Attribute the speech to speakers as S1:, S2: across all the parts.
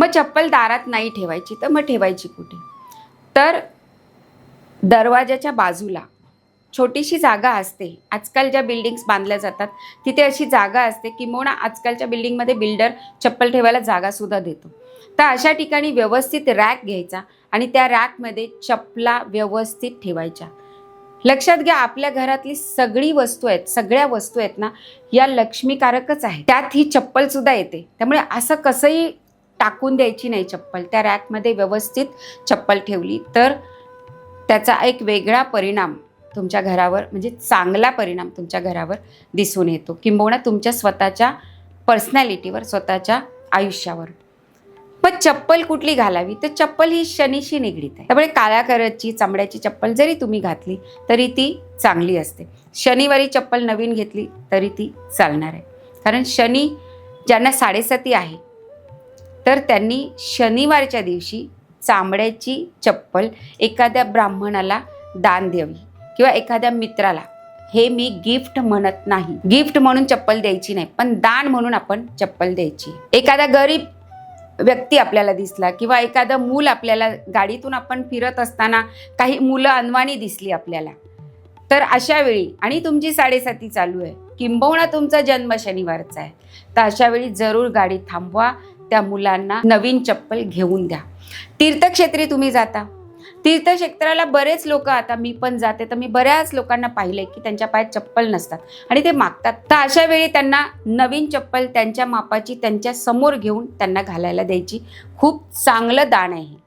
S1: मग चप्पल दारात नाही ठेवायची तर मग ठेवायची कुठे? तर दरवाजाच्या बाजूला छोटीशी जागा असते. आजकाल ज्या बिल्डिंग्स बांधल्या जातात तिथे अशी जागा असते किंबहुना आजकालच्या बिल्डिंगमध्ये बिल्डर चप्पल ठेवायला जागासुद्धा देतो. तर अशा ठिकाणी व्यवस्थित रॅक घ्यायचा आणि त्या रॅकमध्ये चपला व्यवस्थित ठेवायच्या. लक्षात घ्या आपल्या घरातली सगळी वस्तू आहेत सगळ्या वस्तू आहेत ना या लक्ष्मीकारकच आहे त्यात ही चप्पलसुद्धा येते. त्यामुळे असं कसंही टाकून द्यायची नाही चप्पल. त्या रॅकमध्ये व्यवस्थित चप्पल ठेवली तर त्याचा एक वेगळा परिणाम तुमच्या घरावर म्हणजे चांगला परिणाम तुमच्या घरावर दिसून येतो. किंबहुना तुमच्या स्वतःच्या पर्सनॅलिटीवर स्वतःच्या आयुष्यावर. पण चप्पल कुठली घालावी? तर चप्पल ही शनीशी निगडीत आहे. त्यामुळे काळ्या कलरची चामड्याची चप्पल जरी तुम्ही घातली तरी ती चांगली असते. शनिवारी चप्पल नवीन घेतली तरी ती चालणार आहे. कारण शनी ज्यांना साडेसाती आहे तर त्यांनी शनिवारच्या दिवशी चामड्याची चप्पल एखाद्या ब्राह्मणाला दान द्यावी किंवा एखाद्या मित्राला. हे मी गिफ्ट म्हणत नाही. गिफ्ट म्हणून चप्पल द्यायची नाही पण दान म्हणून आपण चप्पल द्यायची. एखादा गरीब व्यक्ती आपल्याला दिसला किंवा एखादं मूल आपल्याला गाडीतून आपण फिरत असताना काही मुलं अनवाणी दिसली आपल्याला तर अशा वेळी आणि तुमची साडेसाती चालू आहे किंबहुना तुमचा जन्म शनिवारचा आहे तर अशा वेळी जरूर गाडी थांबवा त्या मुलांना नवीन चप्पल घेऊन द्या. तीर्थक्षेत्री तुम्ही जाता. तीर्थक्षेत्राला बरेच लोक आता मी पण जाते तर मी बऱ्याच लोकांना पाहिलंय की त्यांच्या पायात चप्पल नसतात. आणि ते मागतात. तर अशा वेळी त्यांना नवीन चप्पल त्यांच्या मापाची त्यांच्यासमोर घेऊन त्यांना घालायला द्यायची खूप चांगलं दान आहे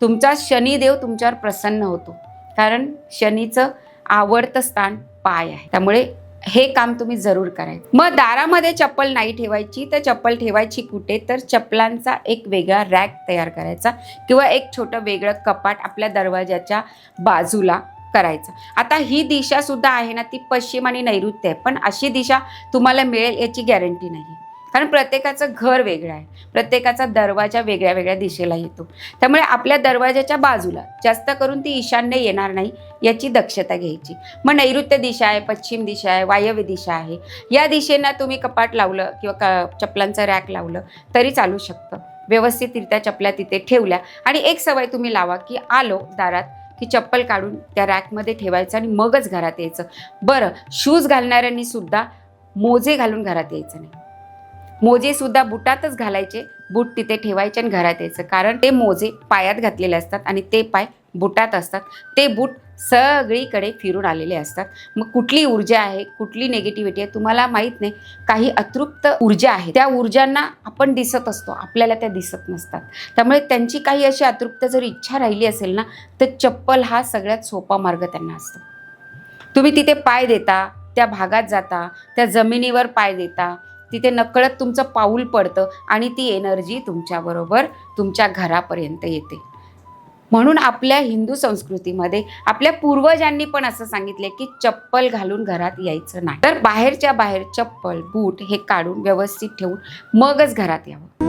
S1: तुमचा शनिदेव तुमच्यावर प्रसन्न होतो. कारण शनीचं आवडतं स्थान पाय आहे. त्यामुळे हे काम तुम्ही जरूर करायचं. मग दारामध्ये चप्पल नाही ठेवायची तर चप्पल ठेवायची कुठे? तर चप्पलांचा एक वेगळा रॅक तयार करायचा किंवा एक छोटं वेगळं कपाट आपल्या दरवाजाच्या बाजूला करायचं. आता ही दिशा सुद्धा आहे ना ती पश्चिम आणि नैऋत्य आहे. पण अशी दिशा तुम्हाला मिळेल याची गॅरंटी नाही. कारण प्रत्येकाचं घर वेगळं आहे. प्रत्येकाचा दरवाजा वेगळ्या वेगळ्या दिशेला येतो. त्यामुळे आपल्या दरवाजाच्या बाजूला जास्त करून ती ईशान्य येणार नाही याची दक्षता घ्यायची. मग नैऋत्य दिशा आहे पश्चिम दिशा आहे वायव्य दिशा आहे. या दिशेनं तुम्ही कपाट लावलं किंवा क चपलांचं रॅक लावलं तरी चालू शकतं. व्यवस्थितरित्या चपल्या तिथे ठेवल्या आणि एक सवय तुम्ही लावा की आलो दारात की चप्पल काढून त्या रॅकमध्ये ठेवायचं आणि मगच घरात यायचं. बरं शूज घालणाऱ्यांनी सुद्धा मोजे घालून घरात यायचं नाही. मोजे सुद्धा बुटातच घालायचे. बूट तिथे ठेवायचे आणि घरात यायचं. कारण ते मोजे पायात घातलेले असतात आणि ते पाय बुटात असतात. ते बूट सगळीकडे फिरून आलेले असतात. मग कुठली ऊर्जा आहे? कुठली निगेटिव्हिटी आहे? तुम्हाला माहीत नाही. काही अतृप्त ऊर्जा आहे. त्या ऊर्जांना आपण दिसत असतो. आपल्याला त्या दिसत नसतात. त्यामुळे त्यांची काही अशी अतृप्त जर इच्छा राहिली असेल ना तर चप्पल हा सगळ्यात सोपा मार्ग त्यांना असतो. तुम्ही तिथे पाय देता त्या भागात जाता त्या जमिनीवर पाय देता तिथे नकळत तुमचं पाऊल पडतं आणि ती एनर्जी तुमच्याबरोबर तुमच्या घरापर्यंत येते. म्हणून आपल्या हिंदू संस्कृतीमध्ये आपल्या पूर्वजांनी पण असं सांगितलं की चप्पल घालून घरात यायचं नाही. तर बाहेरच्या बाहेर चप्पल बूट हे काढून व्यवस्थित ठेवून मगच घरात यावं.